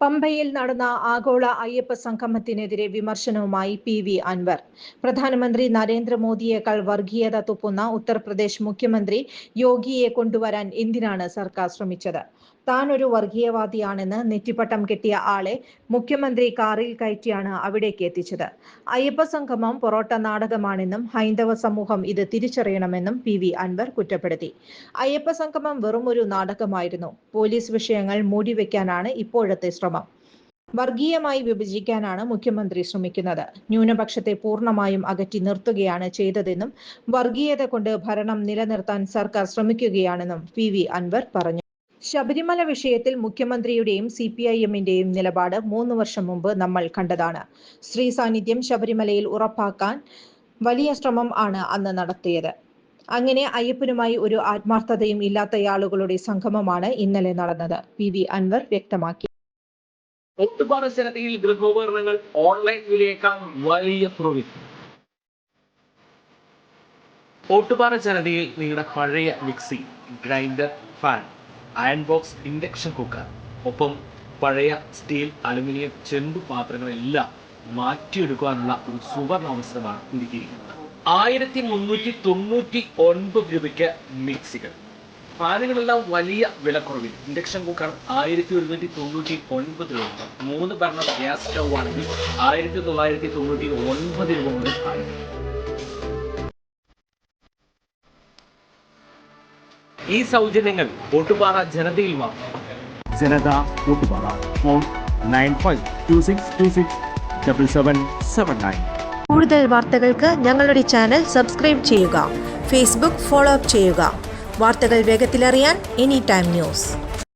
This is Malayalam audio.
പമ്പയിൽ നടന്ന ആഗോള അയ്യപ്പ സംഗമത്തിനെതിരെ വിമർശനവുമായി പി വി അൻവർ. പ്രധാനമന്ത്രി നരേന്ദ്രമോദിയേക്കാൾ വർഗീയത തുപ്പുന്ന ഉത്തർപ്രദേശ് മുഖ്യമന്ത്രി യോഗിയെ കൊണ്ടുവരാൻ എന്തിനാണ് സർക്കാർ ശ്രമിച്ചത്? താൻ ഒരു വർഗീയവാദിയാണെന്ന് നെറ്റിപ്പട്ടം കെട്ടിയ ആളെ മുഖ്യമന്ത്രി കാറിൽ കയറ്റിയാണ് അവിടേക്ക് എത്തിച്ചത്. അയ്യപ്പ സംഗമം പൊറോട്ട നാടകമാണെന്നും ഹൈന്ദവ സമൂഹം ഇത് തിരിച്ചറിയണമെന്നും പി വി അൻവർ കുറ്റപ്പെടുത്തി. അയ്യപ്പ സംഗമം വെറും ഒരു നാടകമായിരുന്നു. പോലീസ് വിഷയങ്ങൾ മൂടിവെക്കാനാണ് ഇപ്പോഴത്തെ ശ്രമം. വർഗീയമായി വിഭജിക്കാനാണ് മുഖ്യമന്ത്രി ശ്രമിക്കുന്നത്. ന്യൂനപക്ഷത്തെ പൂർണമായും അകറ്റി നിർത്തുകയാണ് ചെയ്തതെന്നും വർഗീയത കൊണ്ട് ഭരണം നിലനിർത്താൻ സർക്കാർ ശ്രമിക്കുകയാണെന്നും പി വി അൻവർ പറഞ്ഞു. ശബരിമല വിഷയത്തിൽ മുഖ്യമന്ത്രിയുടെയും സി പി ഐ എമ്മിന്റെയും നിലപാട് മൂന്ന് വർഷം മുമ്പ് നമ്മൾ കണ്ടതാണ്. സ്ത്രീ സാന്നിധ്യം ശബരിമലയിൽ ഉറപ്പാക്കാൻ വലിയ ശ്രമം ആണ് അന്ന് നടത്തിയത്. അങ്ങനെ അയ്യപ്പനുമായി ഒരു ആത്മാർത്ഥതയും ഇല്ലാത്തയാളുകളുടെ സംഗമമാണ് ഇന്നലെ നടന്നത്. പി വി അൻവർ വ്യക്തമാക്കി. ജനതയിൽ ഗൃഹോപകരണങ്ങൾ ഓൺലൈൻ വിലയേക്കാൾ വലിയ കുറവിൽ ഓട്ടുപാറ ജനതയിൽ നിങ്ങളുടെ പഴയ mixie grinder fan iron box induction cooker ഒപ്പം പഴയ സ്റ്റീൽ അലുമിനിയം ചെമ്പ് പാത്രങ്ങളെല്ലാം മാറ്റിയെടുക്കാനുള്ള ഒരു സുവർണ അവസരമാണ് ഒരുക്കിയിരിക്കുന്നത് ആയിരത്തി മുന്നൂറ്റി തൊണ്ണൂറ്റി ഒൻപത് രൂപയ്ക്ക് മിക്സികൾ. ഫാനുകളെല്ലാം വലിയ വിലക്കുറവിൽ. ഇൻഡക്ഷൻ കുക്കർ ആയിരത്തി ഒരുന്നൂറ്റി തൊണ്ണൂറ്റി ഒൻപത് രൂപ മൂന്ന് ഭരണം ഗ്യാസ് സ്റ്റൗ ആണെങ്കിൽ ആയിരത്തി തൊള്ളായിരത്തി തൊണ്ണൂറ്റി ഒൻപത് രൂപ മുതൽ ആരംഭിക്കും. ഈ സൗജന്യങ്ങൾ ഓട്ടുപാറ ജനതയിൽ വാങ്ങും. Janatha Oottupara phone nine five two six two six double seven seven nine. കൂടുതൽ വാർത്തകൾക്ക് ഞങ്ങളുടെ ചാനൽ സബ്സ്ക്രൈബ് ചെയ്യുക. ഫേസ്ബുക്ക് ഫോളോ അപ്പ് ചെയ്യുക. വാർത്തകൾ വേഗത്തിലറിയാൻ എനി ടൈം ന്യൂസ്.